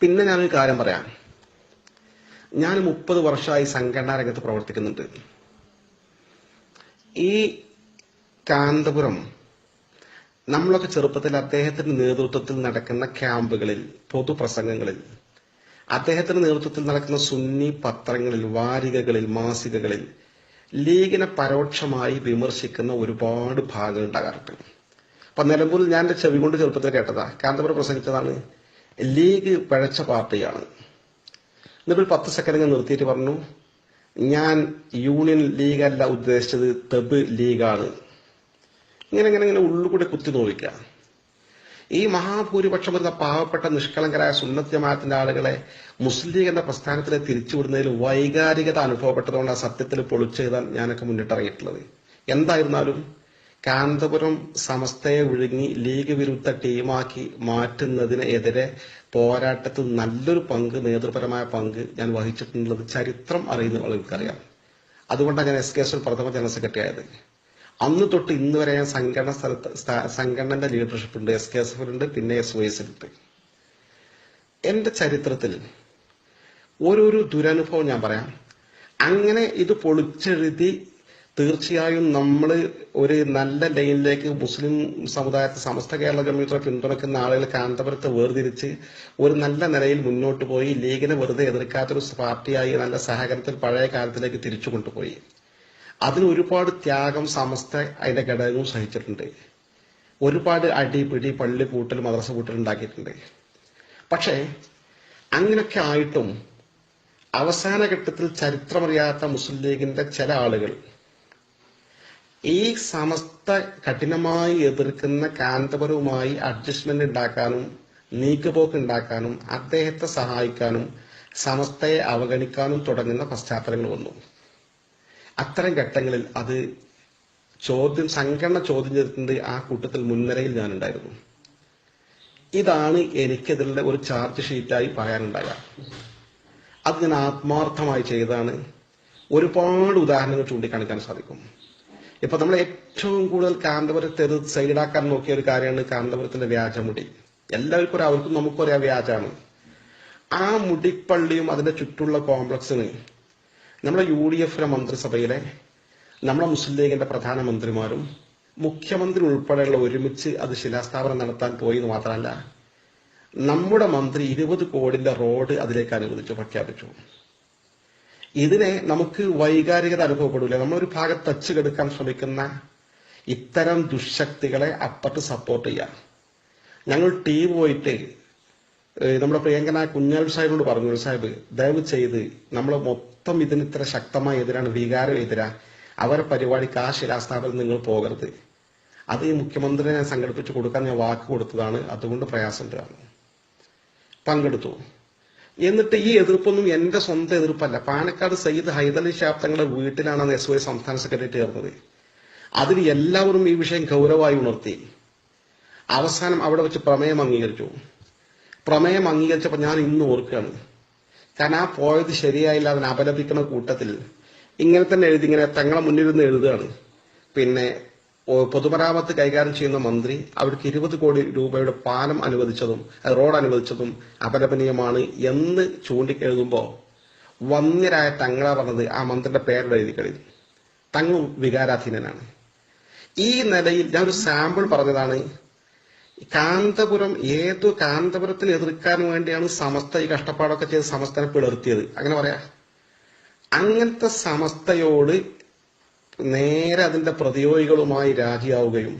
പിന്നെ ഞാനൊരു കാര്യം പറയാം. ഞാൻ മുപ്പത് വർഷമായി സംഘടനാ രംഗത്ത് പ്രവർത്തിക്കുന്നുണ്ട്. ഈ കാന്തപുരം നമ്മളൊക്കെ ചെറുപ്പത്തിൽ അദ്ദേഹത്തിന്റെ നേതൃത്വത്തിൽ നടക്കുന്ന ക്യാമ്പുകളിൽ പൊതുപ്രസംഗങ്ങളിൽ അദ്ദേഹത്തിന്റെ നേതൃത്വത്തിൽ നടക്കുന്ന സുന്നി പത്രങ്ങളിൽ വാരികകളിൽ മാസികകളിൽ ലീഗിനെ പരോക്ഷമായി വിമർശിക്കുന്ന ഒരുപാട് ഭാഗങ്ങൾ ഉണ്ടാകാറുണ്ട്. അപ്പൊ നിലമ്പൂരിൽ ഞാൻ എന്റെ ചെവി കൊണ്ട് ചെറുപ്പത്തിൽ കേട്ടതാ. കാന്തപുരം പ്രസംഗിച്ചതാണ്. ലീഗ് പഴച്ച പാർട്ടിയാണ്. എന്നിട്ട് പത്ത് സെക്കൻഡ് നിർത്തിയിട്ട് പറഞ്ഞു ഞാൻ യൂണിയൻ ലീഗല്ല ഉദ്ദേശിച്ചത് തെബ് ലീഗാണ്. ഇങ്ങനെ ഇങ്ങനെ ഇങ്ങനെ ഉള്ളുകൂടെ കുത്തി നോവിക്കുക. ഈ മഹാഭൂരിപക്ഷം വരുന്ന പാവപ്പെട്ട നിഷ്കളങ്കരായ സുന്നത്ത് ജമാഅത്തിന്റെ ആളുകളെ മുസ്ലിം ലീഗ് എന്ന പ്രസ്ഥാനത്തിൽ തിരിച്ചുവിടുന്നതിൽ വൈകാരികത അനുഭവപ്പെട്ടതുകൊണ്ട് ആ സത്യത്തിൽ പൊളിച്ചെഴുതാൻ ഞാനൊക്കെ മുന്നിട്ടിറങ്ങിയിട്ടുള്ളത് എന്തായിരുന്നാലും കാന്തപുരം സമസ്തയെ വിഴുങ്ങി ലീഗ് വിരുദ്ധ ടീമാക്കി മാറ്റുന്നതിനെതിരെ പോരാട്ടത്തിൽ നല്ലൊരു പങ്ക് നേതൃപരമായ പങ്ക് ഞാൻ വഹിച്ചിട്ടുള്ളത് ചരിത്രം അറിയുന്ന ആളുകൾക്കറിയാം അതുകൊണ്ടാണ് ഞാൻ എസ് കെ എസ് പ്രഥമ ജനറൽ സെക്രട്ടറി ആയത്. അന്ന് തൊട്ട് ഇന്ന് വരെ ഞാൻ സംഘടന സ്ഥലത്ത് സംഘടനന്റെ ലീഡർഷിപ്പ് ഉണ്ട്. എസ് കെ എസ് പിന്നെ എസ് വൈ ഉണ്ട്. എന്റെ ചരിത്രത്തിൽ ഓരോരോ ദുരനുഭവം ഞാൻ പറയാം. അങ്ങനെ ഇത് പൊളിച്ചെഴുതി തീർച്ചയായും നമ്മൾ ഒരു നല്ല ലൈനിലേക്ക് മുസ്ലിം സമുദായത്തെ സമസ്ത കേരള ജമീയത്തെ പിന്തുണയ്ക്കുന്ന ആളുകൾ കാന്തപുരത്തെ വേർതിരിച്ച് ഒരു നല്ല നിലയിൽ മുന്നോട്ട് പോയി ലീഗിനെ വെറുതെ എതിർക്കാത്തൊരു പാർട്ടിയായി നല്ല സഹകരണത്തിൽ പഴയ കാലത്തിലേക്ക് തിരിച്ചു കൊണ്ടുപോയി. അതിന് ഒരുപാട് ത്യാഗം സമസ്ത അതിന്റെ ഘടകവും സഹിച്ചിട്ടുണ്ട്. ഒരുപാട് അടി പിടി പള്ളി പൂട്ടൽ മദ്രസ പൂട്ടൽ ഉണ്ടാക്കിയിട്ടുണ്ട്. പക്ഷേ അങ്ങനെയൊക്കെ ആയിട്ടും അവസാന ഘട്ടത്തിൽ ചരിത്രമറിയാത്ത മുസ്ലിം ലീഗിന്റെ ചില ആളുകൾ ഈ സമസ്ത കഠിനമായി എതിർക്കുന്ന കാന്തപുരവുമായി അഡ്ജസ്റ്റ്മെന്റ് ഉണ്ടാക്കാനും നീക്കുപോക്ക് ഉണ്ടാക്കാനും അദ്ദേഹത്തെ സഹായിക്കാനും സമസ്തയെ അവഗണിക്കാനും തുടങ്ങുന്ന പശ്ചാത്തലങ്ങൾ വന്നു. അത്തരം ഘട്ടങ്ങളിൽ അത് ചോദ്യം സംഘടന ചോദ്യം ചെയ്തിട്ടുണ്ട് ആ കൂട്ടത്തിൽ മുൻനിരയിൽ ഞാനുണ്ടായിരുന്നു. ഇതാണ് എനിക്കതിലുള്ള ഒരു ചാർജ് ഷീറ്റായി പറയാനുണ്ടായ. അത് ഞാൻ ആത്മാർത്ഥമായി ചെയ്തതാണ്. ഒരുപാട് ഉദാഹരണങ്ങൾ ചൂണ്ടിക്കാണിക്കാൻ സാധിക്കും. ഇപ്പൊ നമ്മൾ ഏറ്റവും കൂടുതൽ കാന്തപുരത്തെ സൈഡാക്കാൻ നോക്കിയ ഒരു കാര്യമാണ് കാന്തപുരത്തിന്റെ വ്യാജമുടി. എല്ലാവർക്കും അവർക്കും നമുക്കും ഒരേ വ്യാജാണ് ആ മുടിപ്പള്ളിയും അതിന്റെ ചുറ്റുള്ള കോംപ്ലക്സിന് നമ്മുടെ യു ഡി എഫിലെ മന്ത്രിസഭയിലെ നമ്മുടെ മുസ്ലിം ലീഗിന്റെ പ്രധാനമന്ത്രിമാരും മുഖ്യമന്ത്രി ഉൾപ്പെടെയുള്ള ഒരുമിച്ച് അത് ശിലാസ്ഥാപനം നടത്താൻ പോയി എന്ന് മാത്രമല്ല നമ്മുടെ മന്ത്രി ഇരുപത് കോടിന്റെ റോഡ് അതിലേക്ക് അനുവദിച്ചു പ്രഖ്യാപിച്ചു. ഇതിനെ നമുക്ക് വൈകാരികത അനുഭവപ്പെടില്ല നമ്മളൊരു ഭാഗത്ത് ടച്ച് കെടുക്കാൻ ശ്രമിക്കുന്ന ഇത്തരം ദുശക്തികളെ അപ്പുറത്ത് സപ്പോർട്ട് ചെയ്യാം. ഞങ്ങൾ ടീം പോയിട്ട് നമ്മുടെ പ്രിയങ്കന കുഞ്ഞാൽ സാഹിബിനോട് പറഞ്ഞു സാഹിബ് ദയവ് ചെയ്ത് നമ്മൾ മൊത്തം ഇതിന് ഇത്ര ശക്തമായ എതിരാണ് വികാരം എതിരാ. അവരെ പരിപാടിക്ക് ആ ശിലാസ്ഥാപനം നിങ്ങൾ പോകരുത്. അത് ഈ മുഖ്യമന്ത്രിയെ ഞാൻ സംഘടിപ്പിച്ച് കൊടുക്കാൻ ഞാൻ വാക്ക് കൊടുത്തതാണ്. അതുകൊണ്ട് പ്രയാസം പങ്കെടുത്തു. എന്നിട്ട് ഈ എതിർപ്പൊന്നും എന്റെ സ്വന്തം എതിർപ്പല്ല. പാലക്കാട് സയ്യിദ് ഹൈദലി ഷാബ് തങ്ങളുടെ വീട്ടിലാണ് എസ് വൈ സംസ്ഥാന സെക്രട്ടറി ചേർന്നത്. അതിൽ എല്ലാവരും ഈ വിഷയം ഗൗരവമായി ഉണർത്തി. അവസാനം അവിടെ വെച്ച് പ്രമേയം അംഗീകരിച്ചു. പ്രമേയം അംഗീകരിച്ചപ്പോൾ ഞാൻ ഇന്ന് ഓർക്കുകയാണ്. കാരണം ആ പോയത് ശരിയായില്ല അതിനെ അപലപിക്കുന്ന കൂട്ടത്തിൽ ഇങ്ങനെ തന്നെ എഴുതി ഇങ്ങനെ തങ്ങളെ മുന്നിൽ നിന്ന് എഴുതുകയാണ്. പിന്നെ പൊതുമരാമത്ത് കൈകാര്യം ചെയ്യുന്ന മന്ത്രി അവർക്ക് ഇരുപത് കോടി രൂപയുടെ പാലം അനുവദിച്ചതും റോഡ് അനുവദിച്ചതും അപലപനീയമാണ് എന്ന് ചൂണ്ടിക്കെഴുതുമ്പോ വന്യരായ തങ്ങള പറഞ്ഞത് ആ മന്ത്രിയുടെ പേരുടെ എഴുതി കഴിഞ്ഞു തങ്ങൾ വികാരാധീനനാണ്. ഈ നിലയിൽ ഞാൻ ഒരു സാമ്പിൾ പറഞ്ഞതാണ്. കാന്തപുരം ഏതു കാന്തപുരത്തിന് എതിർക്കാൻ വേണ്ടിയാണ് സമസ്ത ഈ കഷ്ടപ്പാടൊക്കെ ചെയ്ത് സമസ്തനെ പിളർത്തിയത്. അങ്ങനെ പറയാ. അങ്ങനത്തെ സമസ്തയോട് നേരെ അതിന്റെ പ്രതിയോഗികളുമായി രാജിയാവുകയും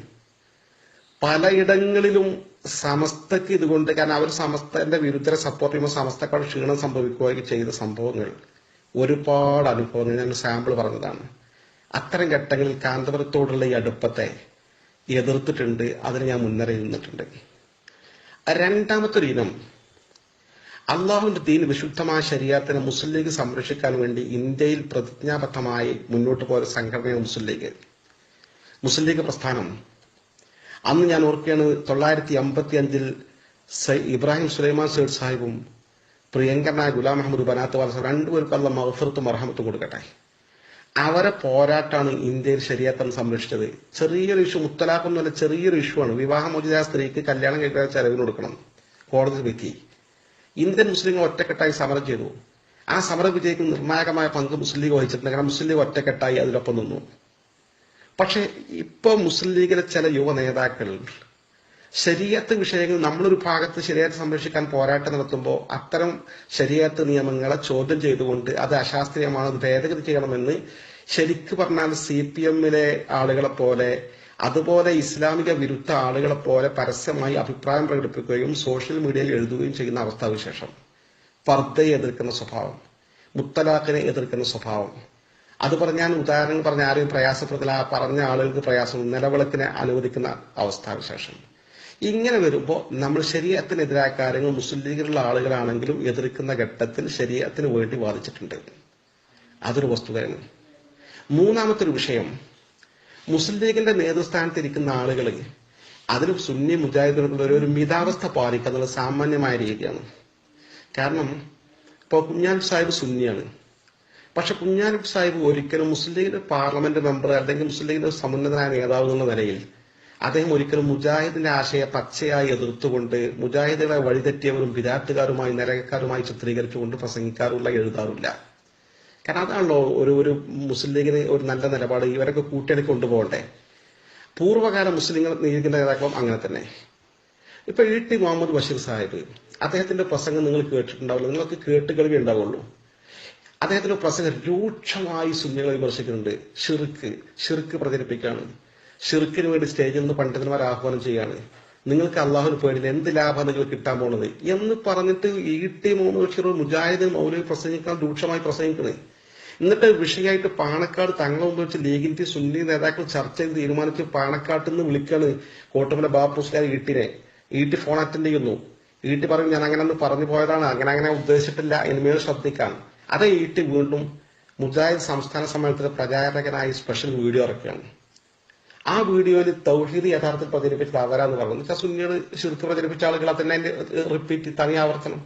പലയിടങ്ങളിലും സമസ്തക്ക് ഇതുകൊണ്ട് കാരണം അവർ സമസ്തന്റെ വിരുദ്ധരെ സപ്പോർട്ട് ചെയ്യുമ്പോൾ സമസ്തക്കാട് ക്ഷീണം സംഭവിക്കുകയൊക്കെ ചെയ്ത സംഭവങ്ങൾ ഒരുപാട് അനുഭവങ്ങൾ ഞാൻ സാമ്പിൾ പറഞ്ഞതാണ്. അത്തരം ഘട്ടങ്ങളിൽ കാന്തപുരത്തോടുള്ള ഈ അടുപ്പത്തെ എതിർത്തിട്ടുണ്ട് അതിന് ഞാൻ മുന്നറിയിൽ നിന്നിട്ടുണ്ട്. രണ്ടാമത്തെ ഒരു ഇനം അള്ളാഹുവിന്റെ ദീൻ വിശുദ്ധമായ ശരീരത്തിനെ മുസ്ലിം ലീഗ് സംരക്ഷിക്കാൻ വേണ്ടി ഇന്ത്യയിൽ പ്രതിജ്ഞാബദ്ധമായി മുന്നോട്ട് പോയ സംഘടനയാണ് മുസ്ലിം ലീഗ് മുസ്ലിം ലീഗ് പ്രസ്ഥാനം. അന്ന് ഞാൻ ഓർക്കുകയാണ് തൊള്ളായിരത്തി അമ്പത്തി അഞ്ചിൽ ഇബ്രാഹിം സുലൈമാൻ സേഡ് സാഹിബും പ്രിയങ്കരനായ ഗുലാം അഹമ്മദ് ബനാത്ത് വാല സാഹിബ് രണ്ടുപേർക്കും അല്ല മഹഫർത്തും അർഹമത്തും കൊടുക്കട്ടെ. അവരെ പോരാട്ടാണ് ഇന്ത്യയിൽ ശരിയാത്തം സംരക്ഷിച്ചത്. ചെറിയൊരു ഇഷ്യൂ മുത്തലാഖൊന്നുമല്ല ചെറിയൊരു ഇഷ്യൂ ആണ്. വിവാഹമോചിത സ്ത്രീക്ക് കല്യാണം കഴിക്കാൻ ചെലവിന് കൊടുക്കണം. കോടതി വ്യക്തി ഇന്ത്യൻ മുസ്ലിങ്ങൾ ഒറ്റക്കെട്ടായി സമരം ചെയ്തു. ആ സമരം വിജയിക്കുന്ന നിർണായകമായ പങ്ക് മുസ്ലിം ലീഗ് വഹിച്ചിട്ടുണ്ട്. കാരണം മുസ്ലിം ലീഗ് ഒറ്റക്കെട്ടായി അതിലൊപ്പം നിന്നു. പക്ഷെ ഇപ്പൊ മുസ്ലിം ലീഗിലെ ചില യുവ നേതാക്കൾ ശരീരത്ത് വിഷയങ്ങൾ നമ്മളൊരു ഭാഗത്ത് ശരീരത്തെ സംരക്ഷിക്കാൻ പോരാട്ടം നടത്തുമ്പോൾ അത്തരം ശരീരത്ത് നിയമങ്ങളെ ചോദ്യം ചെയ്തുകൊണ്ട് അത് അശാസ്ത്രീയമാണ് ഭേദഗതി ചെയ്യണമെന്ന് ശരിക്കു പറഞ്ഞാൽ സി പി എമ്മിലെ ആളുകളെ പോലെ അതുപോലെ ഇസ്ലാമിക വിരുദ്ധ ആളുകളെ പോലെ പരസ്യമായി അഭിപ്രായം പ്രകടിപ്പിക്കുകയും സോഷ്യൽ മീഡിയയിൽ എഴുതുകയും ചെയ്യുന്ന അവസ്ഥാവിശേഷം. പർദ്ദയെ എതിർക്കുന്ന സ്വഭാവം. മുത്തലാഖിനെ എതിർക്കുന്ന സ്വഭാവം. അത് പറഞ്ഞാൽ ഉദാഹരണങ്ങൾ പറഞ്ഞ ആരെയും പ്രയാസപ്പെടുത്തില്ല ആ പറഞ്ഞ ആളുകൾക്ക് പ്രയാസം നിലവിളക്കിനെ അനുവദിക്കുന്ന അവസ്ഥാവിശേഷം. ഇങ്ങനെ വരുമ്പോൾ നമ്മൾ ശരീരത്തിനെതിരായ കാര്യങ്ങൾ മുസ്ലിം ലീഗിലുള്ള ആളുകളാണെങ്കിലും എതിർക്കുന്ന ഘട്ടത്തിൽ ശരീരത്തിന് വേണ്ടി വാദിച്ചിട്ടുണ്ട്. അതൊരു വസ്തുതയാണ്. മൂന്നാമത്തെ ഒരു വിഷയം മുസ്ലിം ലീഗിന്റെ നേതൃസ്ഥാനത്തിരിക്കുന്ന ആളുകൾ അതിന് സുന്നി മുജാഹിദിനുള്ള ഒരു മിതാവസ്ഥ പാലിക്കുക എന്നുള്ള സാമാന്യമായ രീതിയാണ്. കാരണം ഇപ്പോൾ കുഞ്ഞാൻ സാഹിബ് സുന്നിയാണ്. പക്ഷെ കുഞ്ഞാൻ സാഹിബ് ഒരിക്കലും മുസ്ലിം ലീഗിന്റെ പാർലമെന്റ് മെമ്പർ അല്ലെങ്കിൽ മുസ്ലിം ലീഗിന്റെ സമുന്നതനായ നേതാവ് എന്നുള്ള നിലയിൽ അദ്ദേഹം ഒരിക്കലും മുജാഹിദിന്റെ ആശയെ പച്ചയായി എതിർത്തുകൊണ്ട് മുജാഹിദുകളെ വഴിതെറ്റിയവരും വിരാട്ടുകാരുമായി നരകക്കാരുമായി ചിത്രീകരിച്ചുകൊണ്ട് പ്രസംഗിക്കാറുള്ള എഴുതാറില്ല. കാരണം അതാണല്ലോ ഒരു ഒരു മുസ്ലിം ലീഗിന് ഒരു നല്ല നിലപാട് ഇവരൊക്കെ കൂട്ടിയടക്കി കൊണ്ടുപോകണ്ടേ? പൂർവകാല മുസ്ലിങ്ങൾ ലീഗിന്റെ നേതാക്കളും അങ്ങനെ തന്നെ. ഇപ്പൊ ഇ ടി മുഹമ്മദ് ബഷീർ സാഹിബ് അദ്ദേഹത്തിന്റെ പ്രസംഗം നിങ്ങൾ കേട്ടിട്ടുണ്ടാവില്ല നിങ്ങൾക്ക് കേട്ട് കേൾവി ഉണ്ടാവുള്ളൂ. അദ്ദേഹത്തിന്റെ പ്രസംഗം രൂക്ഷമായി സുന്നികളെ വിമർശിക്കുന്നുണ്ട്. ഷിർക്ക് ഷിർക്ക് പ്രചരിപ്പിക്കുകയാണ്. ഷിർക്കിന് വേണ്ടി സ്റ്റേജിൽ നിന്ന് പണ്ഡിതന്മാർ ആഹ്വാനം ചെയ്യാണ് നിങ്ങൾക്ക് അള്ളാഹുന് പേടില്ല എന്ത് ലാഭം നിങ്ങൾ കിട്ടാൻ പോണത്? എന്ന് പറഞ്ഞിട്ട് ഇ ടി മുഹമ്മദ് ബഷീർ മുജാഹിദ് മൗലവി പ്രസംഗിക്കാൻ രൂക്ഷമായി പ്രസംഗിക്കണേ. എന്നിട്ട് വിഷയമായിട്ട് പാണക്കാട് തങ്ങളെ മുമ്പ് വെച്ച് ലീഗിന്റെ സുന്നി നേതാക്കൾ ചർച്ച ചെയ്ത് തീരുമാനിച്ച് പാണക്കാട്ടിൽ നിന്ന് വിളിക്കാണ് കോട്ടമല ബാപ്പുസ്ലാർ ഈട്ടിനെ. ഈട്ടി ഫോൺ അറ്റൻഡ് ചെയ്യുന്നു. ഈട്ടി പറയും ഞാൻ അങ്ങനെ ഒന്ന് പറഞ്ഞു പോയതാണ്. അങ്ങനെ അങ്ങനെ ഉദ്ദേശിച്ചിട്ടില്ല. എന്നിവ ശ്രദ്ധിക്കാം. അതേ ഈട്ടി വീണ്ടും മുജാഹിദ് സംസ്ഥാന സമ്മേളനത്തിലെ പ്രചാരകനായി സ്പെഷ്യൽ വീഡിയോ ഇറക്കുകയാണ്. ആ വീഡിയോയിൽ തൗഹീദ് യഥാർത്ഥത്തിൽ പ്രചരിപ്പിച്ചത് അവരാന്ന് പറഞ്ഞു. വെച്ചാൽ സുന്നികൾ ശുരുക്ക് പ്രചരിപ്പിച്ച ആളുകളെ തന്നെ അതിന്റെ റിപ്പീറ്റ് തനി ആവർത്തനം.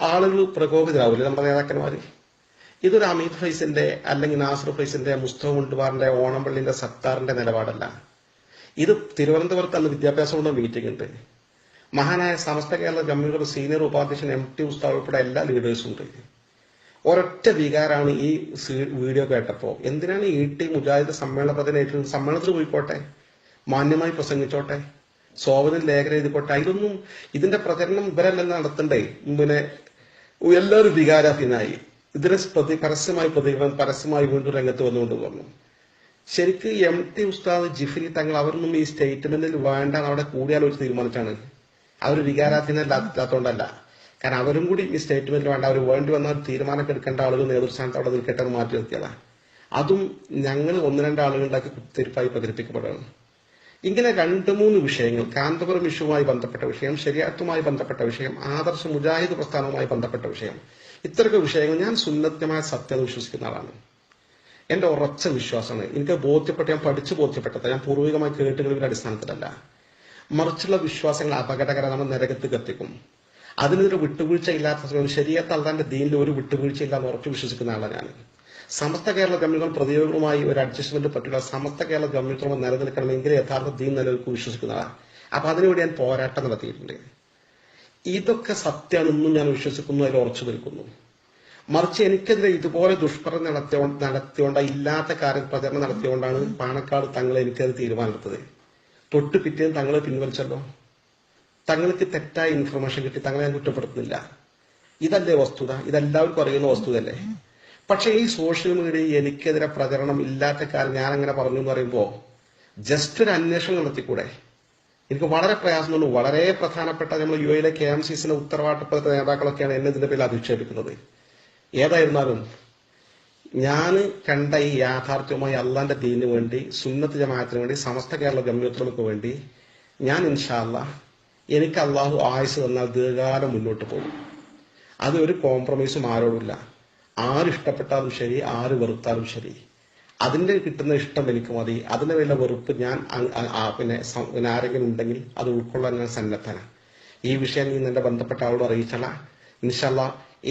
ആളുകൾ പ്രകോപിതരാവില്ലേ നമ്മുടെ നേതാക്കന്മാര്? ഇതൊരു അമീത് ഫൈസിന്റെ അല്ലെങ്കിൽ നാസർ ഫൈസിന്റെ മുസ്തഫ മുണ്ടുവാറിന്റെ ഓണംപള്ളിന്റെ സത്താറിന്റെ നിലപാടല്ല. ഇത് തിരുവനന്തപുരത്ത് അന്ന് വിദ്യാഭ്യാസ കൊണ്ട് മീറ്റിംഗ് ഉണ്ട്. മഹാനായ സമസ്ത കേരള ഗവൺമെന്റ് സീനിയർ ഉപാധ്യക്ഷൻ എം ടി ഉസ്താവ് ഉൾപ്പെടെ എല്ലാ ലീഡേഴ്സും ഉണ്ട്. ഒരൊറ്റ വികാരമാണ് ഈ വീഡിയോ കേട്ടപ്പോ. എന്തിനാണ് ഈ ടി മുജാഹിദ് സമ്മേളന പ്രതിനിധി സമ്മേളനത്തിൽ പോയിക്കോട്ടെ? മാന്യമായി പ്രസംഗിച്ചോട്ടെ? സോവനിൽ ലേഖനം എഴുതിക്കോട്ടെ? അതിലൊന്നും ഇതിന്റെ പ്രചരണം ഇവരല്ലെന്ന് നടത്തണ്ടേ? പിന്നെ എല്ലാവരും വികാരാധീനായി. ഇതിനെ പ്രതി പരസ്യമായി പ്രതികരണം പരസ്യമായി വീണ്ടും രംഗത്ത് വന്നുകൊണ്ട് പറഞ്ഞു ശരിക്ക് എം ടി ഉസ്താദ് ജിഫ്രി തങ്ങൾ അവരൊന്നും ഈ സ്റ്റേറ്റ്മെന്റിൽ വേണ്ട അവിടെ കൂടിയാൽ ഒരു തീരുമാനിച്ചാണ്. അവർ വികാരാധീനല്ലാത്തതുകൊണ്ടല്ല കാരണം അവരും കൂടി ഈ സ്റ്റേറ്റ്മെന്റിൽ വേണ്ട അവർ വേണ്ടി വന്ന ഒരു തീരുമാനമൊക്കെ എടുക്കേണ്ട ആളുകൾ നേതൃസ്ഥാനത്ത് അവിടെ നിൽക്കട്ടെ എന്ന് മാറ്റി നിർത്തിയതാണ്. അതും ഞങ്ങൾ ഒന്ന് രണ്ട് ആളുകളുണ്ടാക്കി കുത്തിരിപ്പായി പ്രചരിപ്പിക്കപ്പെടുകയാണ്. ഇങ്ങനെ രണ്ട് മൂന്ന് വിഷയങ്ങൾ കാന്തപുരം ഇഷ്യൂവുമായി ബന്ധപ്പെട്ട വിഷയം ശരിയാത്തുമായി ബന്ധപ്പെട്ട വിഷയം ആദർശ മുജാഹിദ് പ്രസ്ഥാനവുമായി ബന്ധപ്പെട്ട വിഷയം ഇത്തരമൊക്കെ വിഷയങ്ങൾ ഞാൻ സുന്നത്യമായ സത്യത വിശ്വസിക്കുന്ന ആളാണ്. എന്റെ ഉറച്ച വിശ്വാസമാണ്. എനിക്ക് ബോധ്യപ്പെട്ട ഞാൻ പഠിച്ചു ബോധ്യപ്പെട്ടത് ഞാൻ പൂർവികമായി കേട്ടുകളുടെ അടിസ്ഥാനത്തിലല്ല. മറിച്ചുള്ള വിശ്വാസങ്ങൾ അപകടകരമാണ് നരകത്ത് കത്തിക്കും. അതിനൊരു വിട്ടുവീഴ്ച ഇല്ലാത്ത ശരീരത്ത് അള്ളാന്റെ ദീനിൽ ഒരു വിട്ടുവീഴ്ച ഇല്ലാന്ന് ഉറച്ചു വിശ്വസിക്കുന്ന ആളാണ് ഞാൻ. സമസ്ത കേരള ഗവൺമെന്റ് പ്രതിയോഗങ്ങളുമായി ഒരു അഡ്ജസ്റ്റ്മെന്റ് പറ്റില്ല സമസ്ത കേരള ഗവൺമെന്റുമായി നിലനിൽക്കണമെങ്കിൽ യഥാർത്ഥ ദീൻ നിലനിൽക്കും വിശ്വസിക്കുന്നതാണ് അപ്പൊ അതിനുവേണ്ടി ഞാൻ പോരാട്ടം നടത്തിയിട്ടുണ്ട്. ഇതൊക്കെ സത്യമാണെന്നും ഞാൻ വിശ്വസിക്കുന്നു അതിൽ ഉറച്ചു നിൽക്കുന്നു. മറിച്ച് എനിക്കെതിരെ ഇതുപോലെ ദുഷ്പ്രചരണം നടത്തിയോ നടത്തിയോണ്ട ഇല്ലാത്ത കാര്യം പ്രചരണം നടത്തിയോണ്ടാണ് പാണക്കാട് തങ്ങൾ എനിക്കത് തീരുമാനമെടുത്തത്. തൊട്ട് പിറ്റേന്ന് തങ്ങളെ പിൻവലിച്ചല്ലോ. തങ്ങൾക്ക് തെറ്റായ ഇൻഫർമേഷൻ കിട്ടി. തങ്ങളെ ഞാൻ കുറ്റപ്പെടുത്തുന്നില്ല. ഇതല്ലേ വസ്തുത? ഇതെല്ലാവർക്കും അറിയുന്ന വസ്തുതല്ലേ പക്ഷേ ഈ സോഷ്യൽ മീഡിയ എനിക്കെതിരെ പ്രചരണം ഇല്ലാത്ത കാര്യം ഞാൻ അങ്ങനെ പറഞ്ഞു എന്ന് പറയുമ്പോൾ ജസ്റ്റ് ഒരു അന്വേഷണം നടത്തിക്കൂടെ? എനിക്ക് വളരെ പ്രയാസം തോന്നുന്നു വളരെ പ്രധാനപ്പെട്ട നമ്മൾ യു എയിലെ കെ എം സി സിന്റെ ഉത്തരവാദിത്തപ്പെട്ട നേതാക്കളൊക്കെയാണ് എന്നെ ഇതിന്റെ പേരിൽ അധിക്ഷേപിക്കുന്നത്. ഏതായിരുന്നാലും ഞാൻ കണ്ട ഈ യാഥാർത്ഥ്യവുമായി അള്ളാന്റെ ദീനു വേണ്ടി സുന്നത്ത് ജമാഅത്തിന് വേണ്ടി സമസ്ത കേരള ഗമ്യത്വങ്ങൾക്ക് വേണ്ടി ഞാൻ ഇൻഷാല്ല എനിക്ക് അള്ളാഹു ആയുസ് തന്നാൽ ദീർഘകാലം മുന്നോട്ട് പോകും. അത് ഒരു കോംപ്രമൈസും ആരോടുമില്ല ആര് ഇഷ്ടപ്പെട്ടാലും ശരി ആര് വെറുത്താലും ശരി. അതിന്റെ കിട്ടുന്ന ഇഷ്ടം എനിക്ക് മതി. അതിന് വേണ്ട വെറുപ്പ് ഞാൻ പിന്നെ ആരെങ്കിലും ഉണ്ടെങ്കിൽ അത് ഉൾക്കൊള്ളാൻ ഞാൻ സന്നദ്ധനാണ് ഈ വിഷയം നീ നിന്റെ ബന്ധപ്പെട്ട ആളോട് അറിയിച്ചല്ല. ഇൻഷല്ല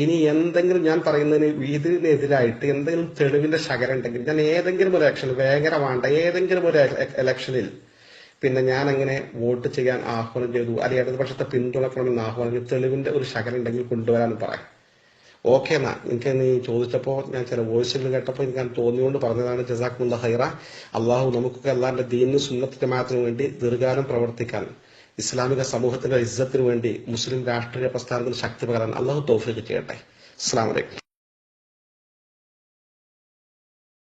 ഇനി എന്തെങ്കിലും ഞാൻ പറയുന്നതിന് ഇതിനെതിരായിട്ട് എന്തെങ്കിലും തെളിവിന്റെ ശകരം ഉണ്ടെങ്കിൽ ഞാൻ ഏതെങ്കിലും ഒരു ഇലക്ഷൻ വേഗര വേണ്ട ഏതെങ്കിലും ഒരു ഇലക്ഷനിൽ പിന്നെ ഞാൻ അങ്ങനെ വോട്ട് ചെയ്യാൻ ആഹ്വാനം ചെയ്തു. അല്ലെങ്കിൽ ഇടതുപക്ഷത്തെ പിന്തുണക്കണമെന്ന് ആഹ്വാനം തെളിവിന്റെ ഒരു ശകരം ഉണ്ടെങ്കിൽ കൊണ്ടുവരാൻ പറയാം ഓക്കെ എന്നാ എനിക്ക് നീ ചോദിച്ചപ്പോൾ ഞാൻ ചില വോയിസിൽ കേട്ടപ്പോൾ എനിക്ക് ഞാൻ തോന്നിയോണ്ട് പറഞ്ഞതാണ് ജസാഖുല്ല ഹൈറ അള്ളാഹു നമുക്കൊക്കെ അള്ളാഹിന്റെ ദീനിനും സുന്നത്തിന്റെ മാത്രം വേണ്ടി ദീർഘകാലം പ്രവർത്തിക്കാൻ ഇസ്ലാമിക സമൂഹത്തിന്റെ ഇസ്സത്തിനു വേണ്ടി മുസ്ലിം രാഷ്ട്രീയ പ്രസ്ഥാനത്തിന് ശക്തി പകരാൻ അള്ളാഹു തോഫിക്ക് ചെയ്യട്ടെ. അസ്സാം വലൈക്കും